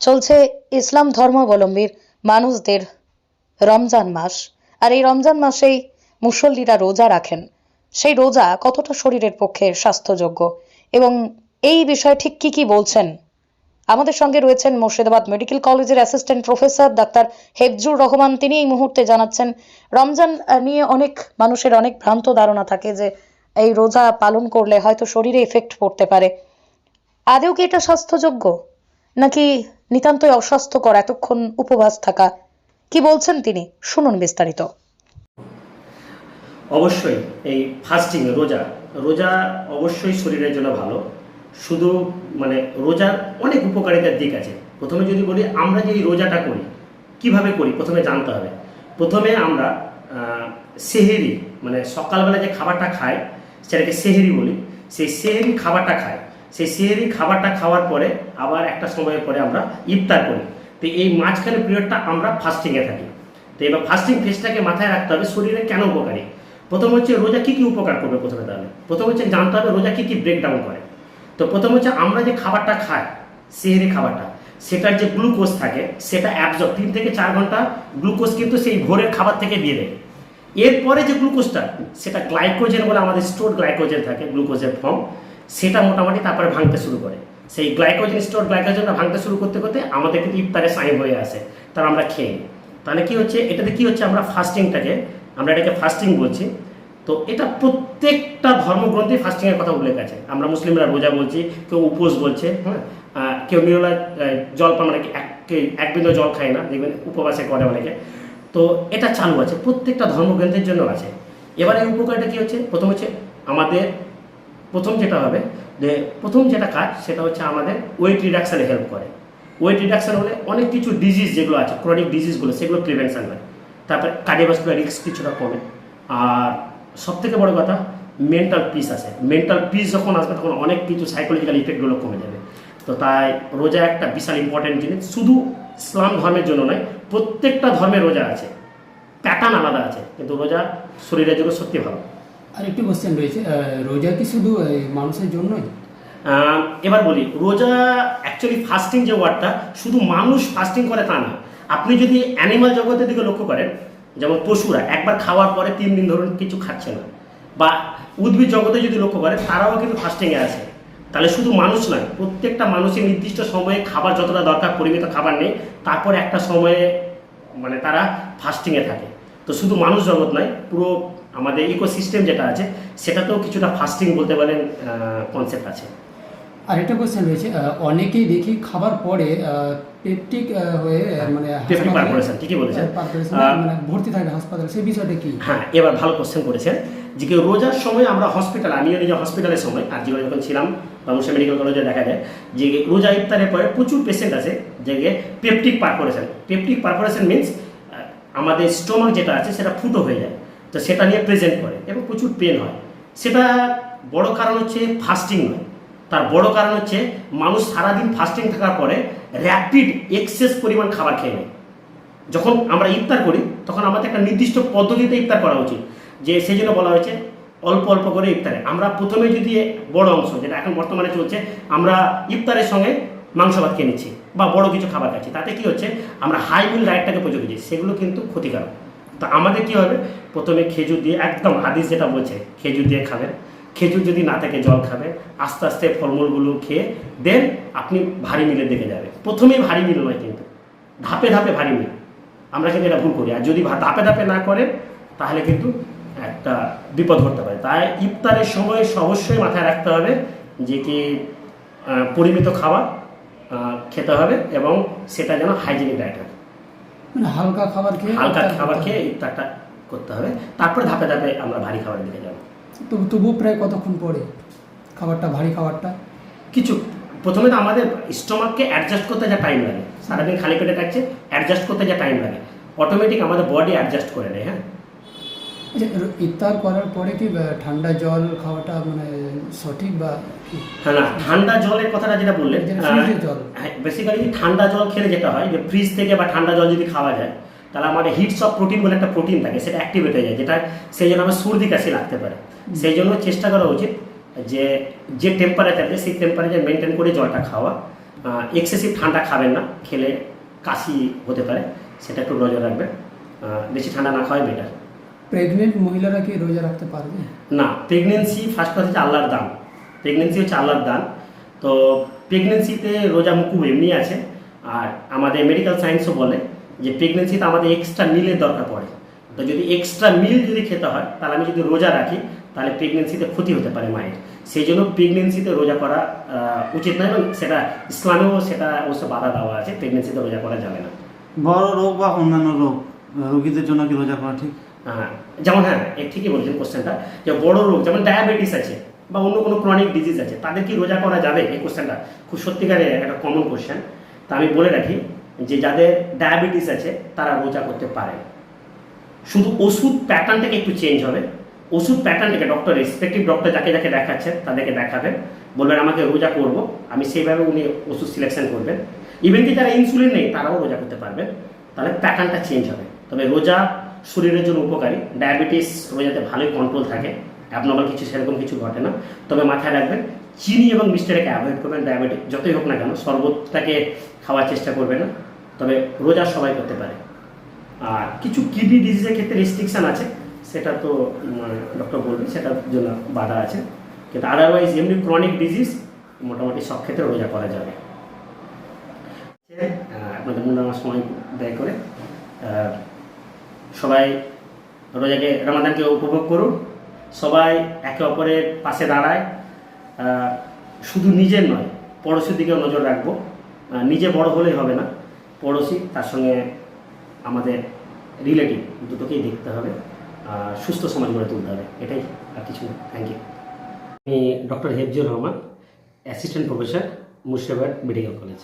চলছে ইসলাম ধর্মাবলম্বীর মানুষদের রমজান মাস। আর এই রমজান মাসেই মুসল্লিরা রোজা রাখেন। সেই রোজা কতটা শরীরের পক্ষে স্বাস্থ্যযোগ্য? এবং এই বিষয়ে ঠিক কি কি বলছেন? আমাদের সঙ্গে রয়েছেন মুর্শিদাবাদ মেডিকেল কলেজের assistant professor doctor Hefzur Rahman. তিনি এই মুহূর্তে জানাচ্ছেন, রমজান নিয়ে অনেক মানুষের অনেক ভ্রান্ত ধারণা থাকে যে এই রোজা পালন করলে হয়তো শরীরে এফেক্ট পড়তে পারে। আদেও কি এটা স্বাস্থ্যযোগ্য? নাকি নিতান্তই অস্বাস্থ্যকর এতক্ষণ উপবাস থাকা? কি বলছেন তিনি? শুনুন বিস্তারিত। অবশ্যই, এই ফাস্টিং রোজা। রোজা অবশ্যই শরীরের জন্য ভালো। শুধু মানে রোজার অনেক উপকারিতার দিক আছে। প্রথমে যদি বলি, আমরা যে রোজাটা করি, কীভাবে করি? প্রথমে জানতে হবে। প্রথমে আমরা সেহেরি মানে সকালবেলা যে খাবারটা খাই সেটাকে সেহেরি বলি। সেই সেহেরি খাবারটা খাই সেই সেহেরি খাবারটা খাওয়ার পরে আবার একটা সময়ের পরে আমরা ইফতার করি। তো এই মাঝখানে পিরিয়ডটা আমরা ফাস্টিংয়ে থাকি। তো এবার ফাস্টিং ফেসটাকে মাথায় রাখতে হবে, শরীরে কেন উপকারী? প্রথম হচ্ছে রোজা কি কি উপকার করবে প্রথমে তাহলে? প্রথম হচ্ছে জানতে হবে রোজা কি কি ব্রেকডাউন করে। তো প্রথম হচ্ছে আমরা যে খাবারটা খাই সেহেরি খাবারটা, সেটার যে গ্লুকোজ থাকে, সেটা অ্যাবজর্ব তিন থেকে চার ঘণ্টা গ্লুকোজ কিন্তু সেই ভোরের খাবার থেকে দিয়ে দেয়। এরপরে যে গ্লুকোজটা সেটা গ্লাইকোজেন বলে আমাদের স্টোর গ্লাইকোজেন থাকে গ্লুকোজের ফর্ম সেটা মোটামুটি তারপরে ভাঙতে শুরু করে। সেই গ্লাইকোজেন স্টোর গ্লাইকোজেনটা ভাঙতে শুরু করতে করতে আমাদের কিন্তু ইফতারে সাইন হয়ে আসে। তার আমরা খেয়ে তাহলে কি হচ্ছে? এটাতে কি হচ্ছে? আমরা ফাস্টিংটাকে আমরা এটাকে ফাস্টিং বলছি। তো এটা প্রত্যেকটা ধর্মগ্রন্থে ফাস্টিংয়ের কথা উল্লেখ আছে। আমরা মুসলিমরা রোজা বলছি, কেউ উপোস বলছে হ্যাঁ? কেউ নিরলা জল পান অনেকে এক এক বিন্দু জল খায় না, দেখবেন উপবাসে করে অনেকে। তো এটা চালু আছে, প্রত্যেকটা ধর্মগ্রন্থের জন্য আছে। এবারে এই উপকারটা কী হচ্ছে? প্রথম হচ্ছে আমাদের প্রথম যেটা হবে, যে প্রথম যেটা কাজ, সেটা হচ্ছে আমাদের ওয়েট রিডাকশানে হেল্প করে। ওয়েট রিডাকশান হলে অনেক কিছু ডিজিজ যেগুলো আছে ক্রনিক ডিজিজগুলো সেগুলো প্রিভেনশন হয়। তারপরে কার্ডিওভাস্কুলার রিস্ক কিছুটা কমে। আর সব থেকে বড় কথা মেন্টাল পিস আছে। মেন্টাল পিস যখন আসবে, তখন অনেক কিছু সাইকোলজিক্যাল ইফেক্টগুলো কমে যাবে। তো তাই রোজা একটা বিশাল ইম্পর্টেন্ট জিনিস। শুধু ইসলাম ধর্মের জন্য নয়, প্রত্যেকটা ধর্মের রোজা আছে। প্যাটার্ন আলাদা আছে। কিন্তু রোজা শরীরের জন্য সত্যি ভালো। আর একটি কোশ্চেন রয়েছে রোজা কি শুধু মানুষের জন্যই এবার বলি, রোজা অ্যাকচুয়ালি ফাস্টিং যে ওয়ার্ডটা শুধু মানুষ ফাস্টিং করে তা না। আপনি যদি অ্যানিমাল জগতের দিকে লক্ষ্য করেন, যেমন পশুরা, একবার খাওয়ার পরে তিন দিন ধরুন কিছু খাচ্ছে না। বা উদ্ভিদ জগতে যদি লক্ষ্য করেন, তারাও কিন্তু ফাস্টিংয়ে আছে। তাহলে শুধু মানুষ নয়, প্রত্যেকটা মানুষের নির্দিষ্ট সময়ে খাবার যতটা দরকার, পরিমিত খাবার নেই, তারপর একটা সময়ে মানে তারা ফাস্টিংয়ে থাকে। তো শুধু মানুষ জগৎ নয়, পুরো আমাদের ইকোসিস্টেম যেটা আছে সেটাতেও কিছুটা ফাস্টিং বলতে পারেন কনসেপ্ট আছে। আর একটা কোশ্চেন রয়েছে অনেকেই দেখি খাবার পরে পেপটিক হয়ে মানে পেপটিক হাসপাতালে- ঠিকই বলেছেন। আহ, মানে ভর্তি থাকে হাসপাতালে সেই বিষয়টা কি? হ্যাঁ এবার ভালো কোশ্চেন করেছেন যে কি রোজার সময় আমরা হসপিটাল আমিও নিজে হসপিটালের সময় আর জীবনে যখন ছিলাম বাংলাদেশ মেডিকেল কলেজে দেখা যায় যে রোজা ইফতারের পরে প্রচুর পেশেন্ট আছে যে peptic perforation peptic perforation means আমাদের স্টোমাক যেটা আছে সেটা ফুটো হয়ে যায়। তো সেটা নিয়ে প্রেজেন্ট করে এবং প্রচুর পেন হয়। সেটা বড় কারণ হচ্ছে ফাস্টিং নয়। তার বড় কারণ হচ্ছে মানুষ সারাদিন ফাস্টিং থাকার পরে র্যাপিড এক্সেস পরিমাণ খাবার খেয়ে নেয়। যখন আমরা ইফতার করি, তখন আমাদের একটা নির্দিষ্ট পদ্ধতিতে ইফতার করা উচিত, যে সেই জন্য বলা হয়েছে অল্প অল্প করে ইফতারে। আমরা প্রথমে যদি বড় অংশ, যেটা এখন বর্তমানে চলছে, আমরা ইফতারের সঙ্গে মাংস ভাত খেয়ে নিচ্ছি বা বড় কিছু খাবার খাচ্ছি। তাতে কি হচ্ছে, আমরা হাই মিল ডায়েটটাকে প্রযোগ দিচ্ছি সেগুলো কিন্তু ক্ষতিকারক। তো আমাদের কি হবে? প্রথমে খেজুর দিয়ে একদম হাদিস যেটা বলছে, খেজুর দিয়ে খাবেন খেজুর যদি না থাকে জল খাবে। আস্তে আস্তে ফলমূলগুলো খেয়ে দেন আপনি ভারী মিলের দিকে যাবে প্রথমেই ভারী মিল নয় কিন্তু। ধাপে ধাপে ভারী মিল। আমরা কিন্তু এটা ভুল করি। আর যদি ধাপে ধাপে না করে তাহলে কিন্তু একটা বিপদ ঘটতে পারে। তাই ইফতারের সময় অবশ্যই মাথায় রাখতে হবে যে কি পরিমিত খাবার খেতে হবে এবং সেটা যেন হাইজেনিক ডায়েট হয়। মানে হালকা খাবার খেয়ে হালকা খাবার খেয়ে। ইফতারটা করতে হবে। তারপরে ধাপে ধাপে আমরা ভারী খাবারের দিকে যাব। তবু তবুও প্রায় কতক্ষণ পরে খাবারটা ভারী খাবারটা? কিছু প্রথমে তো আমাদের স্টমাককে অ্যাডজাস্ট করতে যা টাইম লাগে। সারাদিন খালি পেটে থাকছে অ্যাডজাস্ট করতে যা টাইম লাগে। অটোমেটিক আমাদের বডি অ্যাডজাস্ট করে নেয় হ্যাঁ? ইফতার করার পরে কি ঠান্ডা জল খাওয়াটা মানে সঠিক বা হ্যাঁ না ঠান্ডা জলের কথাটা যেটা বললেন জল। বেসিক্যালি ঠান্ডা জল খেলে যেটা হয় যে ফ্রিজ থেকে বা ঠান্ডা জল যদি খাওয়া যায় তাহলে আমাদের হিটস অফ প্রোটিন বলে একটা প্রোটিন থাকে সেটা অ্যাক্টিভেট হয়ে যায় যেটা সেই জন্য আমার সর্দি কাশি লাগতে পারে। সেই জন্য চেষ্টা করা উচিত যে যে টেম্পারেচার সেই টেম্পারেচার মেনটেন করে জলটা খাওয়া। এক্সেসিভ ঠান্ডা খাবেন না খেলে কাশি হতে পারে সেটা একটু নজর রাখবেন। বেশি ঠান্ডা না খাওয়াই বেটার প্রেগনেন্ট মহিলারা কি রোজা রাখতে পারবে? না প্রেগনেন্সি ফার্স্ট কথা হচ্ছে আল্লাহর দান। প্রেগনেন্সি হচ্ছে আল্লাহর দান। তো প্রেগনেন্সিতে রোজা মুকুব এমনি আছে। আর আমাদের মেডিকেল সায়েন্সও বলে যে প্রেগনেন্সিতে আমাদের এক্সট্রা মিলের দরকার পড়ে। তো যদি এক্সট্রা মিল যদি খেতে হয় তাহলে আমি যদি রোজা রাখি তাহলে প্রেগনেন্সিতে ক্ষতি হতে পারে মায়ের। সেই জন্য প্রেগনেন্সিতে রোজা করা উচিত নয় এবং সেটা ইসলামেও সেটা অবশ্য বাধা দেওয়া আছে প্রেগনেন্সিতে রোজা করা যাবে না। বড় রোগ বা অন্যান্য রোগ রোগীদের জন্য কি রোজা করা ঠিক? যেমন হ্যাঁ এ ঠিকই বলছেন কোশ্চেনটা যে বড় রোগ, যেমন ডায়াবেটিস আছে বা অন্য কোনো ক্রনিক ডিজিজ আছে, তাদের কি রোজা করা যাবে? এই কোশ্চেনটা খুব সত্যিকারের একটা কমন কোশ্চেন তা আমি বলে রাখি যে যাদের ডায়াবেটিস আছে, তারা রোজা করতে পারে। শুধু ওষুধ প্যাটার্নটাকে একটু চেঞ্জ হবে। ওষুধ প্যাটার্নটাকে ডক্টর রেসপেক্টিভ ডক্টর যাকে যাকে দেখাচ্ছেন তাদেরকে দেখাবেন বলবেন, আমাকে রোজা করব। আমি সেইভাবে উনি ওষুধ সিলেকশন করবেন। ইভেন কি যারা ইনসুলিন নেই, তারাও রোজা করতে পারবেন তাহলে প্যাটার্নটা চেঞ্জ হবে। তবে রোজা শরীরের জন্য উপকারী। ডায়াবেটিস রোজাতে ভালোই কন্ট্রোল থাকে। অ্যাবনর্মাল কিছু, সেরকম কিছু ঘটে না। তবে মাথায় রাখবেন, চিনি এবং মিষ্টিটাকে অ্যাভয়েড করবেন। ডায়াবেটিস যতই হোক না কেন শরবতটাকে খাওয়ার চেষ্টা করবেন না। তবে রোজা সবাই করতে পারে। আর কিছু কিডনি ডিজিজের ক্ষেত্রে রেস্ট্রিকশন আছে। সেটা তো ডক্টর বলবে, সেটার জন্য বাধা আছে। কিন্তু আদারওয়াইজ এমনি ক্রনিক ডিজিজ মোটামুটি সব ক্ষেত্রে রোজা করা যাবে। আপনাদের মূল্যবান সময় ব্যয় করে। সবাই রোজাকে, রামাদানকে উপভোগ করুন। সবাই একে অপরের পাশে দাঁড়ায়। শুধু নিজের নয়, পড়োশির দিকেও নজর রাখব। নিজে বড় হলেই হবে না। পড়োশি, তার সঙ্গে আমাদের রিলেটিভ দুটোকেই দেখতে হবে। সুস্থ সমাজ গড়ে তুলতে হবে। এটাই আর কিছু না। থ্যাংক ইউ আমি doctor Hefzur Rahman assistant professor Murshidabad medical college